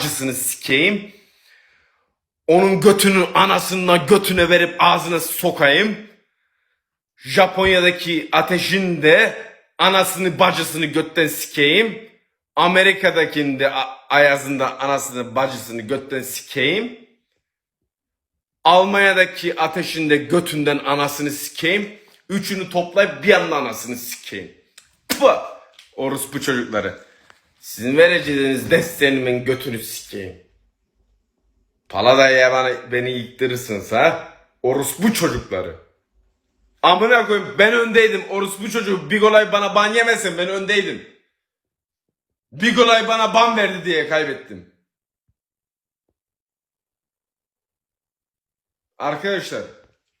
bacısını sikeyim. Onun götünü anasına götüne verip ağzına sokayım. Japonya'daki ateşin de anasını bacısını götten sikeyim. Amerika'dakinde Ayaz'ında anasını bacısını götten sikeyim. Almanya'daki ateşinde götünden anasını sikeyim. Üçünü toplayıp bir anda anasını sikeyim. Orospu çocukları. Sizin vereceğiniz desteğimin götünü sikeyim. Paladaya bana, beni yıktırırsınız ha. Orospu çocukları. Amına koyayım ben öndeydim. Orospu çocuğu Bigolay bana ban yemesin ben öndeydim. Bigolay bana ban verdi diye kaybettim. Arkadaşlar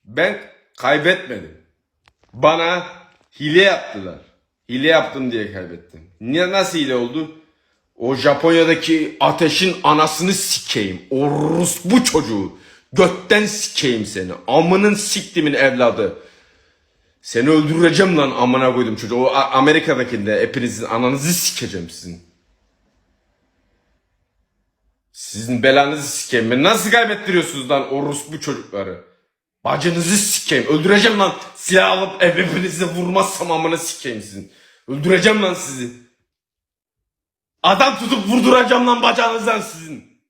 ben kaybetmedim. Bana hile yaptılar. Hile yaptım diye kaybettim. Niye nasıl hile oldu? O Japonya'daki ateşin anasını sikeyim. Orospu çocuğu. Götten sikeyim seni. Amının siktimin evladı. Seni öldüreceğim lan amına koydum çocuğu. O Amerika'dakinde hepinizin ananızı sikeceğim sizin. Sizin belanızı sikeyim. Beni nasıl kaybettiriyorsunuz lan orospu çocukları? Bacınızı sikeyim. Öldüreceğim lan. Silah alıp hepinizi vurmazsam amına sikeyim sizin. Öldüreceğim lan sizi. Adam tutup vurduracağım lan bacağınızdan sizin.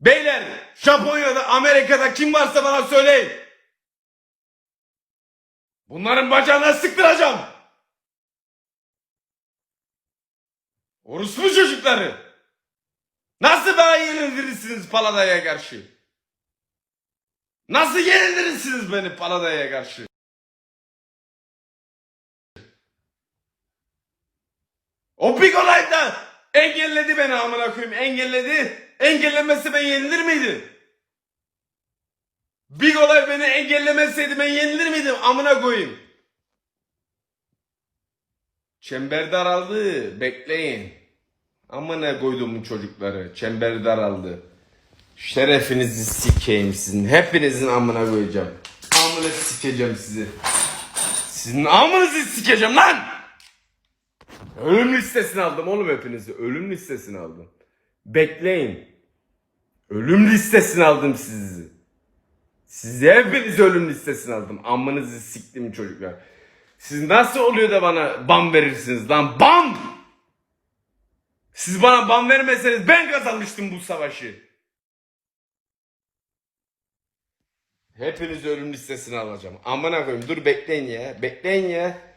Beyler Japonya'da Amerika'da kim varsa bana söyleyin. Bunların bacağına sıktıracağım. Orospu çocukları. Nasıl bana yenildirirsiniz Palada'ya karşı? Nasıl yenildirirsiniz beni Palada'ya karşı? O Big Olay'da engelledi beni amına koyayım engelledi. Engellemezse ben yenilir miydim? Big Olay beni engellemeseydi ben yenilir miydim amına koyayım? Çember daraldı bekleyin. Amına koyduğumun çocukları çember daraldı. Şerefinizi sikeyim sizin. Hepinizin amına koyacağım. Amına sikeceğim sizi. Sizin amınızı sikeceğim lan! Ölüm listesini aldım oğlum hepinizi. Ölüm listesini aldım. Bekleyin. Ölüm listesini aldım sizi. Sizi hepiniz ölüm listesine aldım. Amınızı siktim çocuklar. Siz nasıl oluyor da bana ban verirsiniz lan? Ban! Siz bana ban vermeseniz ben kazanmıştım bu savaşı. Hepiniz ölüm listesine alacağım. Amına koyayım dur bekleyin ya. Bekleyin ya.